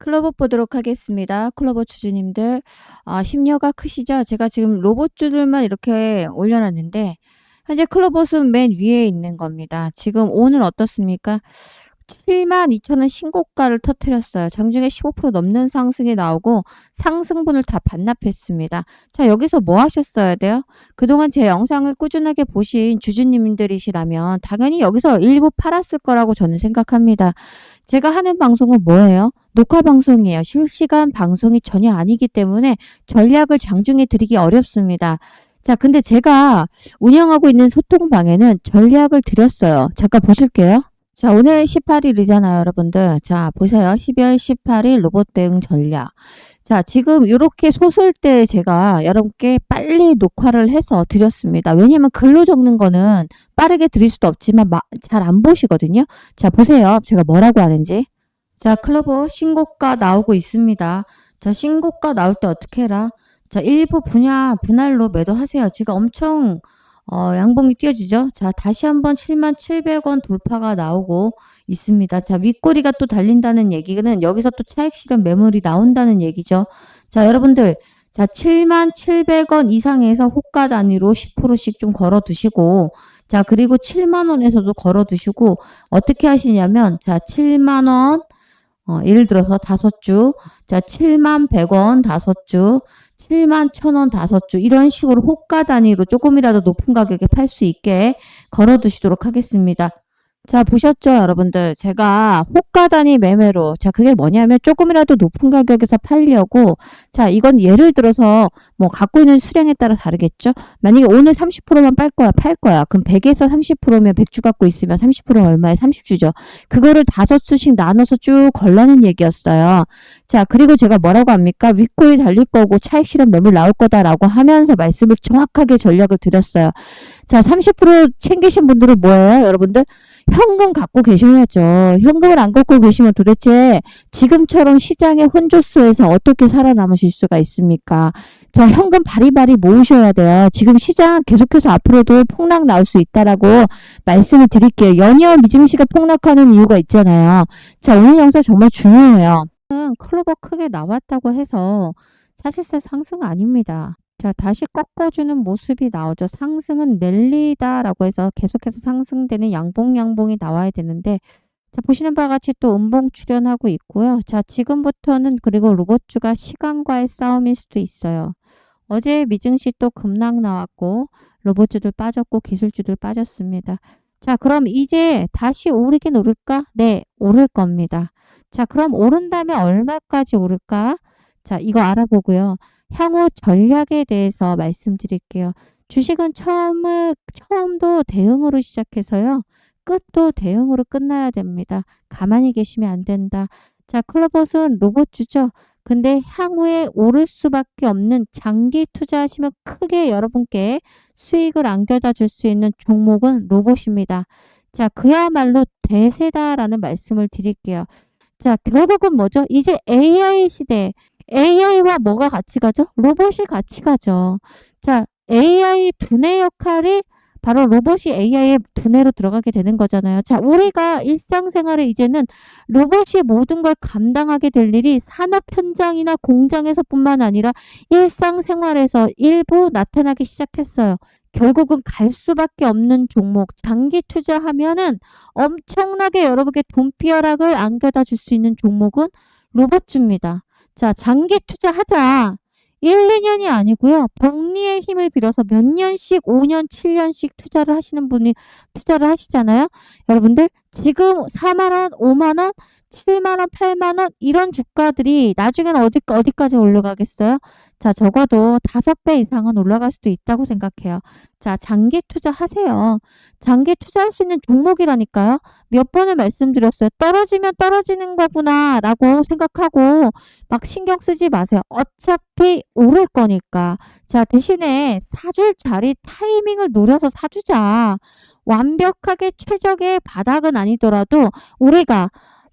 클로버 보도록 하겠습니다. 클로버 주주님들, 아, 심려가 크시죠? 제가 지금 로봇 주들만 이렇게 올려놨는데, 현재 클로버는 맨 위에 있는 겁니다. 지금 오늘 어떻습니까? 72,000원 신고가를 터뜨렸어요. 장중에 15% 넘는 상승이 나오고 상승분을 다 반납했습니다. 자, 여기서 뭐 하셨어야 돼요? 그동안 제 영상을 꾸준하게 보신 주주님들이시라면 당연히 여기서 일부 팔았을 거라고 저는 생각합니다. 제가 하는 방송은 뭐예요? 녹화 방송이에요. 실시간 방송이 전혀 아니기 때문에 전략을 장중에 드리기 어렵습니다. 자, 근데 제가 운영하고 있는 소통방에는 전략을 드렸어요. 잠깐 보실게요. 자, 오늘 18일이잖아요, 여러분들. 자, 보세요. 12월 18일 로봇 대응 전략. 자, 지금 이렇게 소설 때 제가 여러분께 빨리 녹화를 해서 드렸습니다. 왜냐면 글로 적는 거는 빠르게 드릴 수도 없지만 잘 안 보시거든요. 자, 보세요. 제가 뭐라고 하는지. 자, 클로버 신고가 나오고 있습니다. 자, 신고가 나올 때 어떻게 해라? 자, 일부 분야, 분할로 매도하세요. 지금 엄청 어, 양봉이 띄어지죠? 자, 다시 한번 77,700원 돌파가 나오고 있습니다. 자, 윗꼬리가 또 달린다는 얘기는 여기서 또 차익 실현 매물이 나온다는 얘기죠. 자, 여러분들. 자, 77,700원 이상에서 호가 단위로 10%씩 좀 걸어 두시고, 자, 그리고 7만원에서도 걸어 두시고, 어떻게 하시냐면, 자, 7만원, 어, 예를 들어서 다섯 주, 자, 7만 100원 다섯 주, 7만 1000원 다섯 주 이런 식으로 호가 단위로 조금이라도 높은 가격에 팔 수 있게 걸어 두시도록 하겠습니다. 자, 보셨죠, 여러분들? 제가 호가 단위 매매로, 자, 그게 뭐냐면 조금이라도 높은 가격에서 팔려고, 자, 이건 예를 들어서 뭐 갖고 있는 수량에 따라 다르겠죠? 만약에 오늘 30%만 팔 거야, 팔 거야. 그럼 100에서 30%면 100주 갖고 있으면 30% 얼마에 30주죠. 그거를 다섯 수씩 나눠서 쭉 걸라는 얘기였어요. 자, 그리고 제가 뭐라고 합니까? 윗골이 달릴 거고 차익 실현 매물 나올 거다라고 하면서 말씀을 정확하게 전략을 드렸어요. 자, 30% 챙기신 분들은 뭐예요, 여러분들? 현금 갖고 계셔야죠. 현금을 안 갖고 계시면 도대체 지금처럼 시장의 혼조수에서 어떻게 살아남으실 수가 있습니까? 자, 현금 바리바리 모으셔야 돼요. 지금 시장 계속해서 앞으로도 폭락 나올 수 있다라고 말씀을 드릴게요. 연이어 미증시가 폭락하는 이유가 있잖아요. 자, 오늘 영상 정말 중요해요. 클로버 크게 나왔다고 해서 사실상 상승 아닙니다. 자, 다시 꺾어주는 모습이 나오죠. 상승은 랠리다라고 해서 계속해서 상승되는 양봉 양봉이 나와야 되는데 자, 보시는 바와 같이 또 음봉 출현하고 있고요. 자, 지금부터는 그리고 로봇주가 시간과의 싸움일 수도 있어요. 어제 미증시 또 급락 나왔고 로봇주들 빠졌고 기술주들 빠졌습니다. 자, 그럼 이제 다시 오르긴 오를까? 네, 오를 겁니다. 자, 그럼 오른 다음에 얼마까지 오를까? 자, 이거 알아보고요. 향후 전략에 대해서 말씀드릴게요. 주식은 처음을, 처음도 대응으로 시작해서요. 끝도 대응으로 끝나야 됩니다. 가만히 계시면 안 된다. 자, 클로버스는 로봇주죠. 근데 향후에 오를 수밖에 없는 장기 투자하시면 크게 여러분께 수익을 안겨다 줄 수 있는 종목은 로봇입니다. 자, 그야말로 대세다라는 말씀을 드릴게요. 자, 결국은 뭐죠? 이제 AI 시대, AI와 뭐가 같이 가죠? 로봇이 같이 가죠. 자, AI 두뇌 역할이 바로 로봇이 AI의 두뇌로 들어가게 되는 거잖아요. 자, 우리가 일상생활에 이제는 로봇이 모든 걸 감당하게 될 일이 산업 현장이나 공장에서뿐만 아니라 일상생활에서 일부 나타나기 시작했어요. 결국은 갈 수밖에 없는 종목 장기 투자하면은 엄청나게 여러분께 돈비어락을 안겨다 줄 수 있는 종목은 로봇주입니다. 자, 장기 투자하자. 1, 2년이 아니고요. 복리의 힘을 빌어서 몇 년씩, 5년, 7년씩 투자를 하시는 분이 투자를 하시잖아요. 여러분들, 지금 4만 원, 5만 원, 7만 원, 8만 원, 이런 주가들이 나중에는 어디, 어디까지 올라가겠어요? 자, 적어도 다섯 배 이상은 올라갈 수도 있다고 생각해요. 자, 장기 투자하세요. 장기 투자할 수 있는 종목이라니까요. 몇 번을 말씀드렸어요. 떨어지면 떨어지는 거구나 라고 생각하고 막 신경 쓰지 마세요. 어차피 오를 거니까. 자, 대신에 사줄 자리 타이밍을 노려서 사주자. 완벽하게 최적의 바닥은 아니더라도 우리가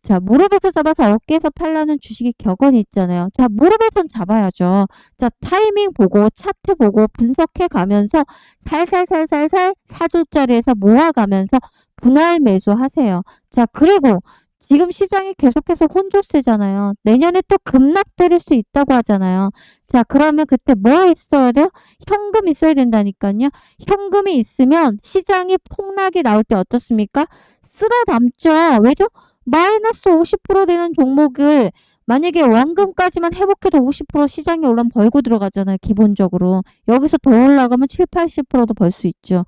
자, 무릎에서 잡아서 어깨에서 팔라는 주식이 격언이 있잖아요. 자, 무릎에선 잡아야죠. 자, 타이밍 보고 차트 보고 분석해 가면서 살살살살살 사줄 자리에서 모아가면서 분할 매수하세요. 자, 그리고 지금 시장이 계속해서 혼조세잖아요. 내년에 또 급락될 수 있다고 하잖아요. 자, 그러면 그때 뭐 있어야 돼요? 현금 있어야 된다니까요. 현금이 있으면 시장이 폭락이 나올 때 어떻습니까? 쓸어 담죠. 왜죠? 마이너스 50% 되는 종목을 만약에 원금까지만 회복해도 50% 시장에 올라면 벌고 들어가잖아요. 기본적으로. 여기서 더 올라가면 7, 80%도 벌 수 있죠.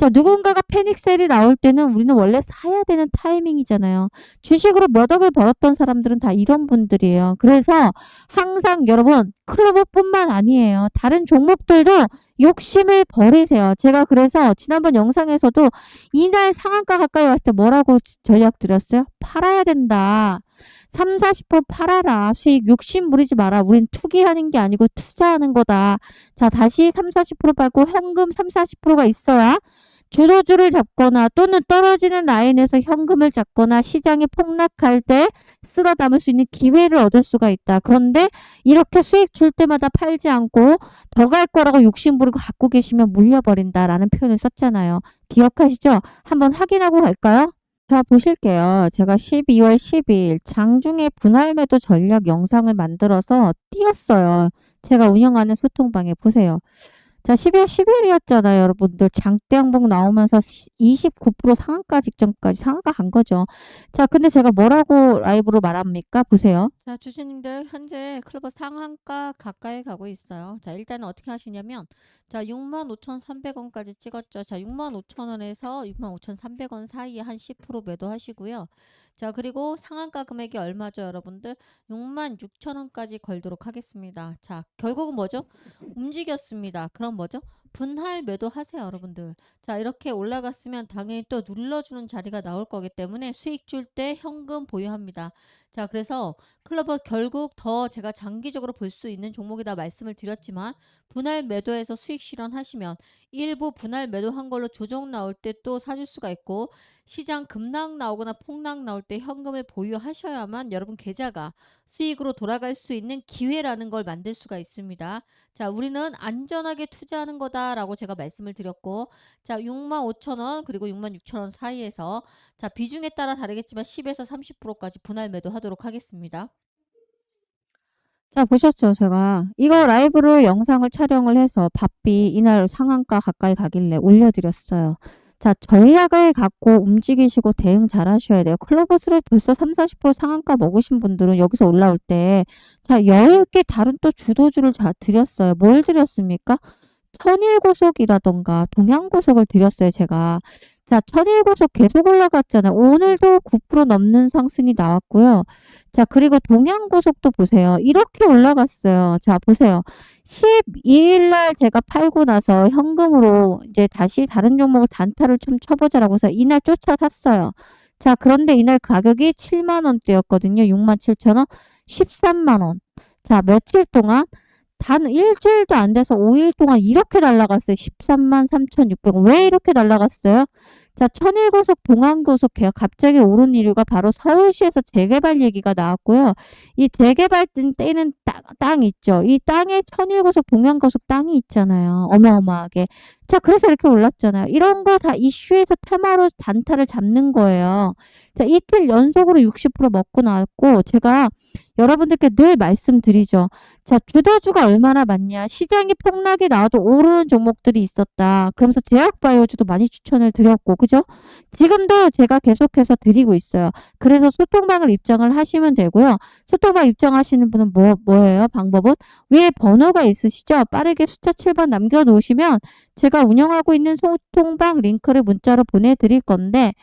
자, 누군가가 패닉셀이 나올 때는 우리는 원래 사야 되는 타이밍이잖아요. 주식으로 몇 억을 벌었던 사람들은 다 이런 분들이에요. 그래서 항상 여러분, 클로버뿐만 아니에요. 다른 종목들도 욕심을 버리세요. 제가 그래서 지난번 영상에서도 이날 상한가 가까이 왔을 때 뭐라고 전략 드렸어요? 팔아야 된다. 3, 40% 팔아라. 수익 욕심 부리지 마라. 우린 투기하는 게 아니고 투자하는 거다. 자, 다시 3, 40% 팔고 현금 3, 40%가 있어야 주도주를 잡거나 또는 떨어지는 라인에서 현금을 잡거나 시장이 폭락할 때 쓸어 담을 수 있는 기회를 얻을 수가 있다. 그런데 이렇게 수익 줄 때마다 팔지 않고 더 갈 거라고 욕심 부리고 갖고 계시면 물려버린다라는 표현을 썼잖아요. 기억하시죠? 한번 확인하고 갈까요? 자, 보실게요. 제가 12월 10일 장중에 분할 매도 전략 영상을 만들어서 띄었어요. 제가 운영하는 소통방에 보세요. 자, 12월 10일이었잖아요, 여러분들. 장대 항복 나오면서 29% 상한가 직전까지 상한가 간 거죠. 자, 근데 제가 뭐라고 라이브로 말합니까? 보세요. 자, 주주님들 현재 클로버 상한가 가까이 가고 있어요. 자, 일단은 어떻게 하시냐면 자, 65,300원까지 찍었죠. 자, 65,000원에서 65,300원 사이에 한 10% 매도하시고요. 자, 그리고 상한가 금액이 얼마죠, 여러분들? 66,000원까지 걸도록 하겠습니다. 자, 결국은 뭐죠? 움직였습니다. 그럼 뭐죠? 분할 매도하세요, 여러분들. 자, 이렇게 올라갔으면 당연히 또 눌러주는 자리가 나올 거기 때문에 수익 줄 때 현금 보유합니다. 자, 그래서 클로버 결국 더 제가 장기적으로 볼 수 있는 종목이다 말씀을 드렸지만 분할 매도해서 수익 실현하시면 일부 분할 매도한 걸로 조정 나올 때 또 사줄 수가 있고 시장 급락 나오거나 폭락 나올 때 현금을 보유하셔야만 여러분 계좌가 수익으로 돌아갈 수 있는 기회라는 걸 만들 수가 있습니다. 자, 우리는 안전하게 투자하는 거다 라고 제가 말씀을 드렸고 자, 65,000원 그리고 66,000원 사이에서 자, 비중에 따라 다르겠지만 10에서 30%까지 분할 매도하도록 하겠습니다. 자, 보셨죠, 제가. 이거 라이브로 영상을 촬영을 해서 바삐 이날 상한가 가까이 가길래 올려드렸어요. 자, 전략을 갖고 움직이시고 대응 잘 하셔야 돼요. 클로버스를 벌써 3, 40% 상한가 먹으신 분들은 여기서 올라올 때, 자, 여유있게 다른 또 주도주를 자, 드렸어요. 뭘 드렸습니까? 천일고속이라던가 동양고속을 드렸어요, 제가. 자, 천일고속 계속 올라갔잖아요. 오늘도 9% 넘는 상승이 나왔고요. 자, 그리고 동양고속도 보세요. 이렇게 올라갔어요. 자, 보세요. 12일 날 제가 팔고 나서 현금으로 이제 다시 다른 종목을 단타를 좀 쳐보자라고 해서 이날 쫓아탔어요. 자, 그런데 이날 가격이 7만 원대였거든요. 6만 7천 원, 13만 원. 자, 며칠 동안 단 일주일도 안 돼서 5일 동안 이렇게 날라갔어요. 13만 3,600원. 왜 이렇게 날라갔어요? 자, 천일고속 동안고속 계약 갑자기 오른 이유가 바로 서울시에서 재개발 얘기가 나왔고요. 이 재개발 때는 땅, 땅 있죠. 이 땅에 천일고속 동양고속 땅이 있잖아요. 어마어마하게. 자, 그래서 이렇게 올랐잖아요. 이런 거 다 이슈에서 테마로 단타를 잡는 거예요. 자, 이틀 연속으로 60% 먹고 나왔고, 제가 여러분들께 늘 말씀드리죠. 자, 주도주가 얼마나 많냐. 시장이 폭락이 나와도 오르는 종목들이 있었다. 그러면서 제약바이오주도 많이 추천을 드렸고, 그죠? 지금도 제가 계속해서 드리고 있어요. 그래서 소통방을 입장을 하시면 되고요. 소통방 입장하시는 분은 뭐, 뭐예요? 방법은? 위에 번호가 있으시죠? 빠르게 숫자 7번 남겨놓으시면 제가 운영하고 있는 소통방 링크를 문자로 보내드릴 건데,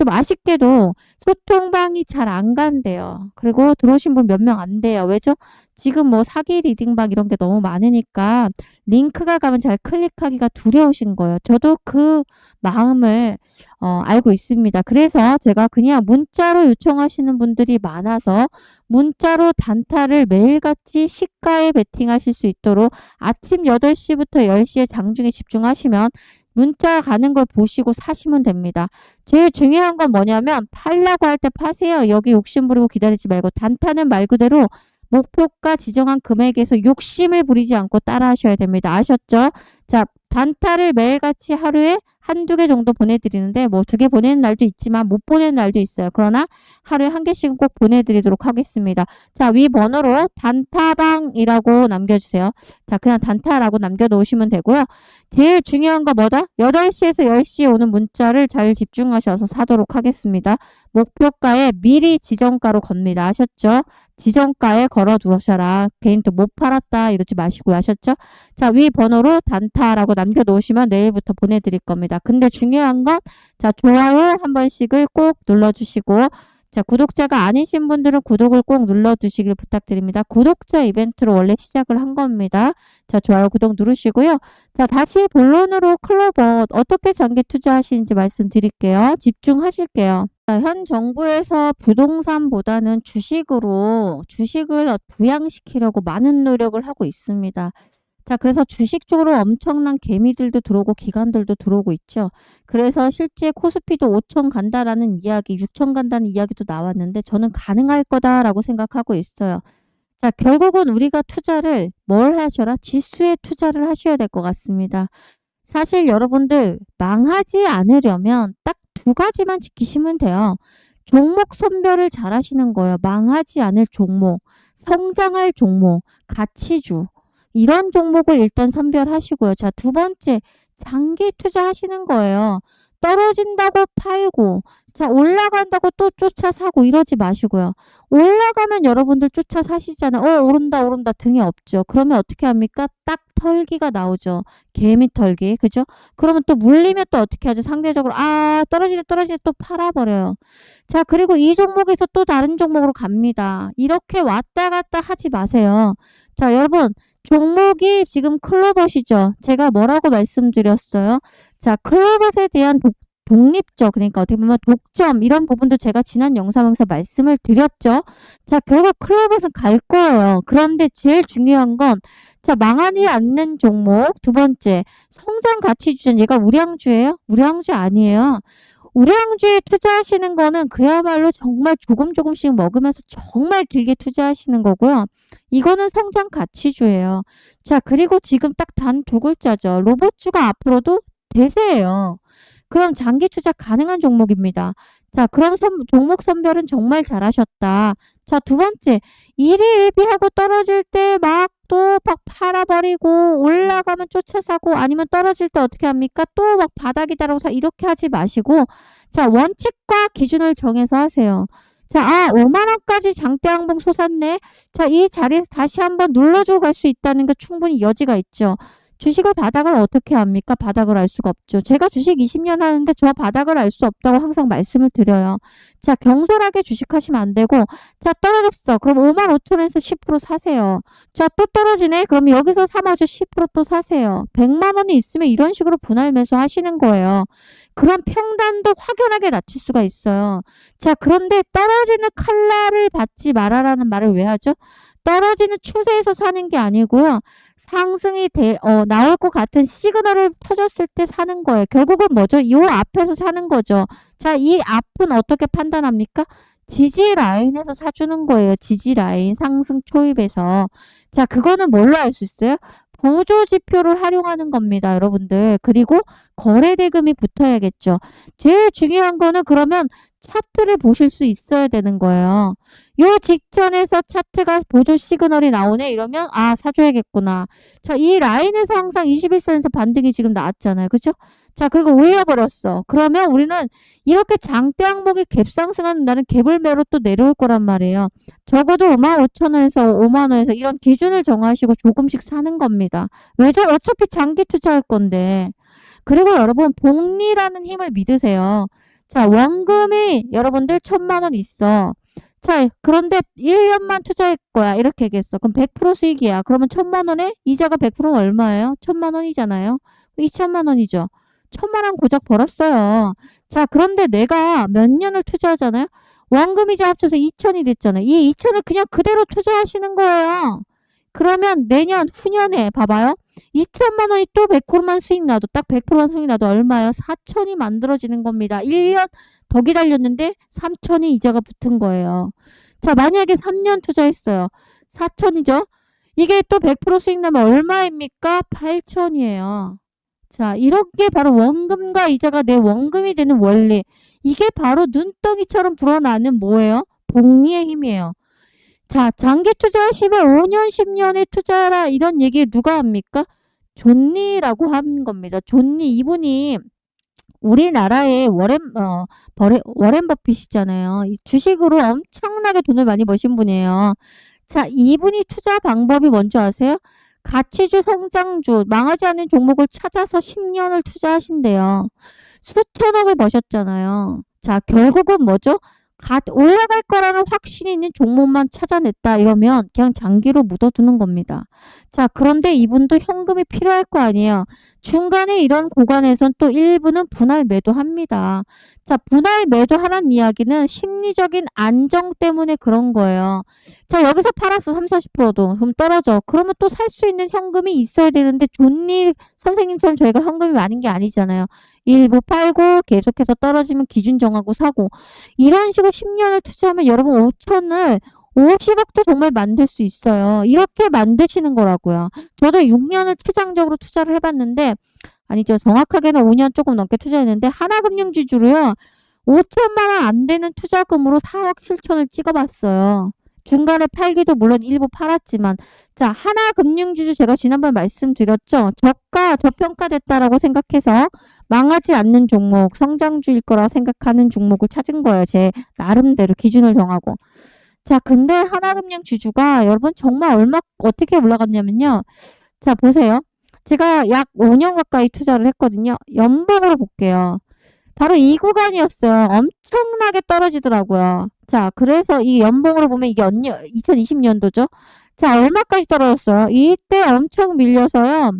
좀 아쉽게도 소통방이 잘 안 간대요. 그리고 들어오신 분 몇 명 안 돼요. 왜죠? 지금 뭐 사기 리딩방 이런 게 너무 많으니까 링크가 가면 잘 클릭하기가 두려우신 거예요. 저도 그 마음을 어, 알고 있습니다. 그래서 제가 그냥 문자로 요청하시는 분들이 많아서 문자로 단타를 매일같이 시가에 베팅하실 수 있도록 아침 8시부터 10시에 장중에 집중하시면 문자 가는 걸 보시고 사시면 됩니다. 제일 중요한 건 뭐냐면 팔라고 할 때 파세요. 여기 욕심 부리고 기다리지 말고 단타는 말 그대로 목표가 지정한 금액에서 욕심을 부리지 않고 따라 하셔야 됩니다. 아셨죠? 자, 단타를 매일같이 하루에 한두 개 정도 보내드리는데 뭐 두 개 보내는 날도 있지만 못 보내는 날도 있어요. 그러나 하루에 한 개씩은 꼭 보내드리도록 하겠습니다. 자, 위 번호로 단타방이라고 남겨주세요. 자, 그냥 단타라고 남겨놓으시면 되고요. 제일 중요한 거 뭐다? 8시에서 10시에 오는 문자를 잘 집중하셔서 사도록 하겠습니다. 목표가에 미리 지정가로 겁니다. 아셨죠? 지정가에 걸어 두셔라. 개인 또못 팔았다 이러지 마시고요. 아셨죠? 자, 위 번호로 단타라고 남겨 놓으시면 내일부터 보내 드릴 겁니다. 근데 중요한 건, 자, 좋아요 한 번씩을 꼭 눌러 주시고, 자, 구독자가 아니신 분들은 구독을 꼭 눌러주시길 부탁드립니다. 구독자 이벤트로 원래 시작을 한 겁니다. 자, 좋아요, 구독 누르시고요. 자, 다시 본론으로 클로버 어떻게 장기 투자하시는지 말씀드릴게요. 집중하실게요. 자, 현 정부에서 부동산보다는 주식으로 주식을 어- 부양시키려고 많은 노력을 하고 있습니다. 자, 그래서 주식 쪽으로 엄청난 개미들도 들어오고 기관들도 들어오고 있죠. 그래서 실제 코스피도 5천 간다라는 이야기, 6천 간다는 이야기도 나왔는데 저는 가능할 거다라고 생각하고 있어요. 자, 결국은 우리가 투자를 뭘 하셔라? 지수에 투자를 하셔야 될 것 같습니다. 사실 여러분들 망하지 않으려면 딱 두 가지만 지키시면 돼요. 종목 선별을 잘 하시는 거예요. 망하지 않을 종목, 성장할 종목, 가치주. 이런 종목을 일단 선별하시고요. 자, 두 번째, 장기 투자하시는 거예요. 떨어진다고 팔고, 자, 올라간다고 또 쫓아 사고 이러지 마시고요. 올라가면 여러분들 쫓아 사시잖아요. 어, 오른다, 오른다 등이 없죠. 그러면 어떻게 합니까? 딱 털기가 나오죠. 개미 털기. 그죠? 그러면 또 물리면 또 어떻게 하죠? 상대적으로, 아, 떨어지네, 떨어지네 또 팔아버려요. 자, 그리고 이 종목에서 또 다른 종목으로 갑니다. 이렇게 왔다 갔다 하지 마세요. 자, 여러분, 종목이 지금 클로버시죠? 제가 뭐라고 말씀드렸어요? 자, 클로버에 대한 독, 독립적, 그러니까 어떻게 보면 독점, 이런 부분도 제가 지난 영상에서 말씀을 드렸죠? 자, 결국 클로버는 갈 거예요. 그런데 제일 중요한 건, 자, 망하지 않는 종목, 두 번째, 성장 가치 주전, 얘가 우량주예요? 우량주 아니에요. 우량주에 투자하시는 거는 그야말로 정말 조금 조금씩 먹으면서 정말 길게 투자하시는 거고요. 이거는 성장 가치주예요. 자, 그리고 지금 딱 단 두 글자죠. 로봇주가 앞으로도 대세예요. 그럼 장기 투자 가능한 종목입니다. 자, 그럼 선, 종목 선별은 정말 잘하셨다. 자, 두 번째, 일희일비하고 떨어질 때 막 또 막 팔아버리고 올라가면 쫓아 사고 아니면 떨어질 때 어떻게 합니까? 또 막 바닥이다라고 사 이렇게 하지 마시고 자, 원칙과 기준을 정해서 하세요. 자, 아, 5만 원까지 장대 항봉 솟았네. 자, 이 자리에서 다시 한번 눌러주고 갈 수 있다는 게 충분히 여지가 있죠. 주식을 바닥을 어떻게 합니까? 바닥을 알 수가 없죠. 제가 주식 20년 하는데 저 바닥을 알 수 없다고 항상 말씀을 드려요. 자, 경솔하게 주식하시면 안 되고, 자, 떨어졌어. 그럼 5만 5천 원에서 10% 사세요. 자, 또 떨어지네. 그럼 여기서 사마저 10%또 사세요. 100만 원이 있으면 이런 식으로 분할 매수 하시는 거예요. 그럼 평단도 확연하게 낮출 수가 있어요. 자, 그런데 떨어지는 칼날을 받지 말아라는 말을 왜 하죠? 떨어지는 추세에서 사는 게 아니고요. 상승이 돼, 어, 나올 것 같은 시그널을 터졌을 때 사는 거예요. 결국은 뭐죠? 이 앞에서 사는 거죠. 자, 이 앞은 어떻게 판단합니까? 지지 라인에서 사주는 거예요. 지지 라인 상승 초입에서. 자, 그거는 뭘로 알 수 있어요? 보조 지표를 활용하는 겁니다, 여러분들. 그리고 거래 대금이 붙어야겠죠. 제일 중요한 거는 그러면 차트를 보실 수 있어야 되는 거예요. 요 직전에서 차트가 보조 시그널이 나오네 이러면 아 사줘야겠구나. 자, 이 라인에서 항상 21선에서 반등이 지금 나왔잖아요. 그죠? 자, 그리고 올려버렸어. 그러면 우리는 이렇게 장대 항목이 날은 갭을 매로 또 내려올 거란 말이에요. 적어도 5만 5천 원에서 5만 원에서 이런 기준을 정하시고 조금씩 사는 겁니다. 왜죠? 어차피 장기 투자할 건데. 그리고 여러분 복리라는 힘을 믿으세요. 자, 원금이 여러분들 천만 원 있어. 자, 그런데 1년만 투자할 거야. 이렇게 얘기했어. 그럼 100% 수익이야. 그러면 천만 원에 이자가 100%는 얼마예요? 천만 원이잖아요. 2천만 원이죠. 천만 원 고작 벌었어요. 자, 그런데 내가 몇 년을 투자하잖아요. 원금이자 합쳐서 2천이 됐잖아요. 이 2천을 그냥 그대로 투자하시는 거예요. 그러면 내년, 후년에 봐봐요. 2천만 원이 또 100%만 수익 나도 딱 100%만 수익 나도 얼마예요? 4천이 만들어지는 겁니다. 1년 더 기다렸는데 3천이 이자가 붙은 거예요. 자, 만약에 3년 투자했어요. 4천이죠? 이게 또 100% 수익 나면 얼마입니까? 8천이에요. 자, 이런 게 바로 원금과 이자가 내 원금이 되는 원리. 이게 바로 눈덩이처럼 불어나는 뭐예요? 복리의 힘이에요. 자, 장기 투자하시면 5년, 10년에 투자하라 이런 얘기 누가 합니까? 존니라고 하는 겁니다. 존니 이분이 우리나라의 워렌 어 버레, 워렌 버핏이잖아요. 이 주식으로 엄청나게 돈을 많이 버신 분이에요. 자, 이분이 투자 방법이 뭔지 아세요? 가치주, 성장주, 망하지 않는 종목을 찾아서 10년을 투자하신대요. 수천억을 버셨잖아요. 자, 결국은 뭐죠? 가, 올라갈 거라는 확신이 있는 종목만 찾아냈다 이러면 그냥 장기로 묻어두는 겁니다. 자, 그런데 이분도 현금이 필요할 거 아니에요. 중간에 이런 구간에선 또 일부는 분할 매도합니다. 자, 분할 매도하라는 이야기는 심리적인 안정 때문에 그런 거예요. 자, 여기서 팔았어. 3, 40%도. 그럼 떨어져. 그러면 또 살 수 있는 현금이 있어야 되는데 존니 선생님처럼 저희가 현금이 많은 게 아니잖아요. 일부 팔고 계속해서 떨어지면 기준 정하고 사고 이런 식으로 10년을 투자하면 여러분 5천을 50억도 정말 만들 수 있어요. 이렇게 만드시는 거라고요. 저도 6년을 최장적으로 투자를 해봤는데 아니죠. 정확하게는 5년 조금 넘게 투자했는데 하나금융지주로요. 5천만 원 안 되는 투자금으로 4억 7천을 찍어봤어요. 중간에 팔기도 물론 일부 팔았지만 자 하나 금융지주 제가 지난번 말씀드렸죠. 저가 저평가됐다라고 생각해서 망하지 않는 종목 성장주일 거라 생각하는 종목을 찾은 거예요. 제 나름대로 기준을 정하고 자 근데 하나금융지주가 여러분 정말 얼마 어떻게 올라갔냐면요. 자 보세요. 제가 약 5년 가까이 투자를 했거든요. 연봉으로 볼게요. 바로 이 구간이었어요. 엄청나게 떨어지더라고요. 자, 그래서 이 연봉으로 보면 이게 언년, 2020년도죠. 자, 얼마까지 떨어졌어요? 이때 엄청 밀려서요.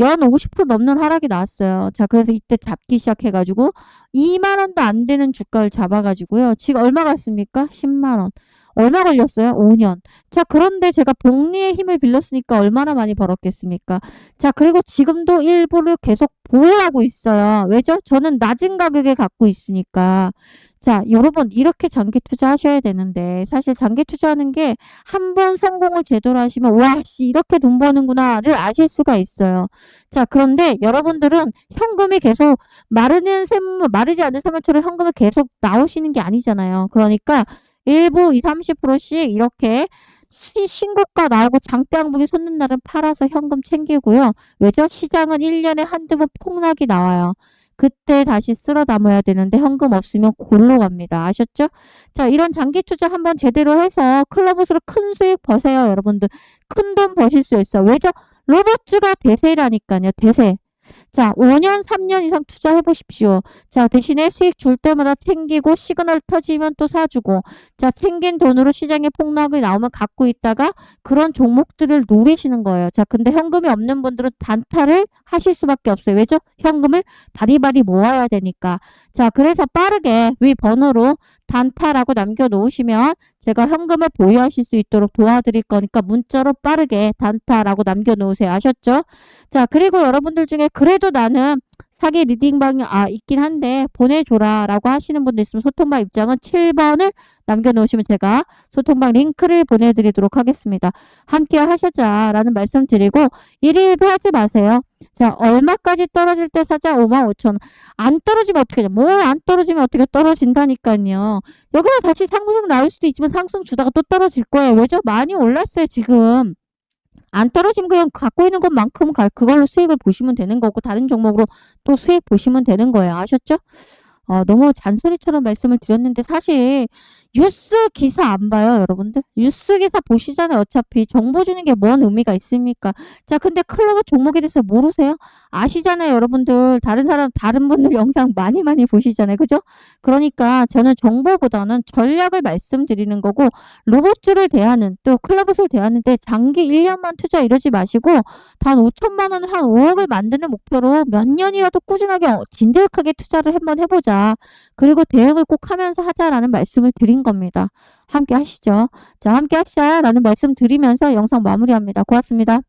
연 50% 넘는 하락이 나왔어요. 자, 그래서 이때 잡기 시작해가지고 2만 원도 안 되는 주가를 잡아가지고요. 지금 얼마 갔습니까? 10만 원. 얼마 걸렸어요? 5년. 자, 그런데 제가 복리의 힘을 빌렸으니까 얼마나 많이 벌었겠습니까? 자, 그리고 지금도 일부를 계속 보유하고 있어요. 왜죠? 저는 낮은 가격에 갖고 있으니까. 자, 여러분, 이렇게 장기 투자하셔야 되는데, 사실 장기 투자하는 게 한 번 성공을 제대로 하시면, 와, 씨, 이렇게 돈 버는구나를 아실 수가 있어요. 자, 그런데 여러분들은 현금이 계속 마르는 샘, 마르지 않는 샘물처럼 현금이 계속 나오시는 게 아니잖아요. 그러니까, 일부 20, 30%씩 이렇게 시, 신고가 나오고 장대 항목이 솟는 날은 팔아서 현금 챙기고요. 왜죠? 시장은 1년에 한두 번 폭락이 나와요. 그때 다시 쓸어 담아야 되는데 현금 없으면 골로 갑니다. 아셨죠? 자, 이런 장기 투자 한번 제대로 해서 클럽으로 큰 수익 버세요, 여러분들. 큰 돈 버실 수 있어요. 왜죠? 로봇주가 대세라니까요. 대세. 자, 5년, 3년 이상 투자해 보십시오. 자, 대신에 수익 줄 때마다 챙기고 시그널 터지면 또 사주고 자, 챙긴 돈으로 시장에 폭락이 나오면 갖고 있다가 그런 종목들을 노리시는 거예요. 자, 근데 현금이 없는 분들은 단타를 하실 수밖에 없어요. 왜죠? 현금을 바리바리 모아야 되니까. 자, 그래서 빠르게 위 번호로 단타라고 남겨 놓으시면 제가 현금을 보유하실 수 있도록 도와드릴 거니까 문자로 빠르게 단타라고 남겨 놓으세요. 아셨죠? 자, 그리고 여러분들 중에 그래도 나는 사기 리딩 방이 아 있긴 한데 보내줘라 라고 하시는 분들 있으면 소통방 입장은 7번을 남겨놓으시면 제가 소통방 링크를 보내드리도록 하겠습니다. 함께 하셔자라는 말씀 드리고 일일비 하지 마세요. 자 얼마까지 떨어질 때 사자 5만 5천 안 떨어지면 어떻게 돼? 뭐안 떨어지면 어떻게 떨어진다니까요. 여기서 다시 상승 나올 수도 있지만 상승 주다가 또 떨어질 거예요. 왜죠? 많이 올랐어요 지금. 안 떨어지면 그냥 갖고 있는 것만큼 가- 그걸로 수익을 보시면 되는 거고 다른 종목으로 또 수익 보시면 되는 거예요. 아셨죠? 어, 너무 잔소리처럼 말씀을 드렸는데 사실 뉴스 기사 안 봐요, 여러분들? 뉴스 기사 보시잖아요. 어차피 정보 주는 게 뭔 의미가 있습니까? 자, 근데 클로버 종목에 대해서 모르세요? 아시잖아요, 여러분들. 다른 사람, 다른 분들 영상 많이 많이 보시잖아요. 그죠? 그러니까 저는 정보보다는 전략을 말씀드리는 거고 로봇주를 대하는 또 클로버를 대하는데 장기 1년만 투자 이러지 마시고 단 5천만 원을 한 5억을 만드는 목표로 몇 년이라도 꾸준하게 어, 진득하게 투자를 한번 해보자. 그리고 대응을 꼭 하면서 하자라는 말씀을 드린 겁니다. 함께 하시죠. 자, 함께 하시자라는 말씀 드리면서 영상 마무리합니다. 고맙습니다.